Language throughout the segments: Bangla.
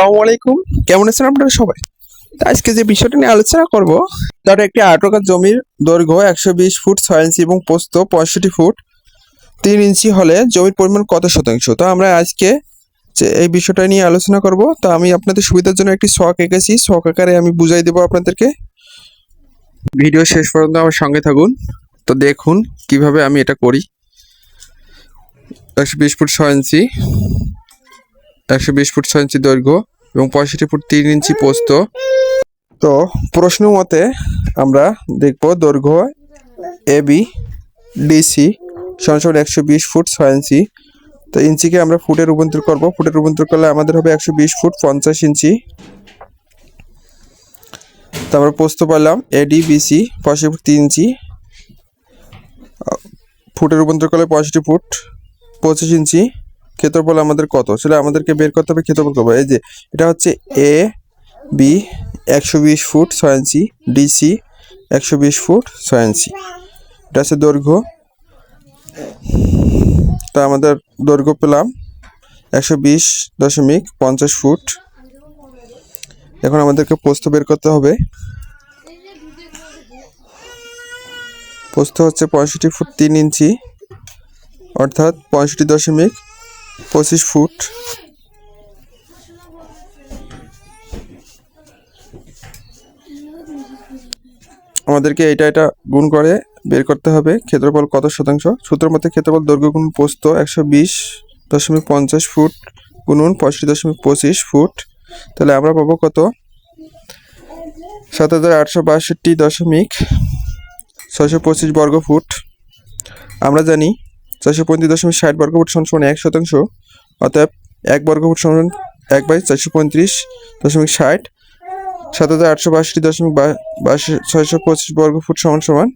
আসসালামু আলাইকুম। কেমন আছেন আপনারা সবাই? আজকে যে বিষয়টা নিয়ে আলোচনা করব তার একটি আটকার জমির দৈর্ঘ্য একশো বিশ ফুট ছয় ইঞ্চি এবং পোস্ত পঁয়ষট্টি ফুট তিন ইঞ্চি হলে জমির পরিমাণ কত শতাংশ? তো আমরা আজকে যে এই বিষয়টা নিয়ে আলোচনা করব। তো আমি আপনাদের সুবিধার জন্য একটি শখ এঁকেছি। শখ আকারে আমি বুঝাই দেবো আপনাদেরকে। ভিডিও শেষ পর্যন্ত আমার সঙ্গে থাকুন। তো দেখুন কীভাবে আমি এটা করি। একশো বিশ ফুট ছয় ইঞ্চি, একশো বিশ ফুট ছয় ইঞ্চি দৈর্ঘ্য এবং পঁয়ষট্টি ফুট তিন ইঞ্চি পোস্ত। তো প্রশ্ন মতে আমরা দেখব দৈর্ঘ্য এ, বি ডিসি সমান একশো বিশ ফুট ছয় ইঞ্চি। তো ইঞ্চিকে আমরা ফুটে রূপান্তর করব। ফুটে রূপান্তর করলে আমাদের হবে একশো বিশ ফুট পঞ্চাশ ইঞ্চি। তো আমরা পোস্ত পারলাম এডি বিসি পঁয়ষট্টি ফুট তিন ইঞ্চি। ফুটে রূপান্তর করলে পঁয়ষট্টি ফুট পঁচিশ ইঞ্চি। ক্ষেত্রফল আমাদের কত? সেটা আমাদেরকে বের করতে হবে, ক্ষেত্রফল করব। এই যে, এটা হচ্ছে এ বি একশো বিশ ফুট, ছয় ইঞ্চি ডিসি একশো বিশ ফুট, ছয় ইঞ্চি। এটা হচ্ছে দৈর্ঘ্য। তা আমাদের দৈর্ঘ্য পেলাম একশো বিশ দশমিক পঞ্চাশ ফুট। এখন আমাদেরকে পোস্ত বের করতে হবে। পোস্ত হচ্ছে পঁয়ষট্টি ফুট তিন ইঞ্চি, অর্থাৎ পঁয়ষট্টি দশমিক পঁচিশ ফুট। আমাদেরকে এটা এটা গুণ করে বের করতে হবে। ক্ষেত্রফল কত শতাংশ? সূত্র মতে ক্ষেত্রফল দৈর্ঘ্য গুণ পোস্ত একশো বিশ দশমিক পঞ্চাশ ফুট গুণুন পঁয়ষট্টি দশমিক পঁচিশ ফুট। তাহলে আমরা পাবো কত? সাত হাজার আটশো বাষট্টি দশমিক ছয়শো পঁচিশ বর্গ ফুট আমরা জানি চারশো পঁয়ত্রিশ দশমিক ষাট বর্গ ফুট সমান এক শতাংশ অর্থাৎ এক বর্গ ফুট সমান এক বাই চারশো পঁয়ত্রিশ দশমিক ষাট, সাত হাজার আটশো বাষট্টি দশমিক ছয়শো পঁচিশ বর্গ ফুট সমান সমান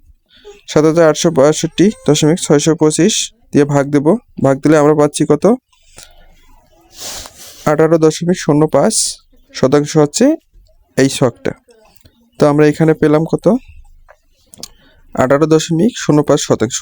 সাত হাজার আটশো বাষট্টি দশমিক ছয়শো পঁচিশ দিয়ে ভাগ দেব। ভাগ দিলে আমরা পাচ্ছি কত? আঠারো দশমিক শূন্য পাঁচ শতাংশ হচ্ছে এই শখটা তো আমরা এখানে পেলাম কত? আঠারো দশমিক শূন্য পাঁচ শতাংশ।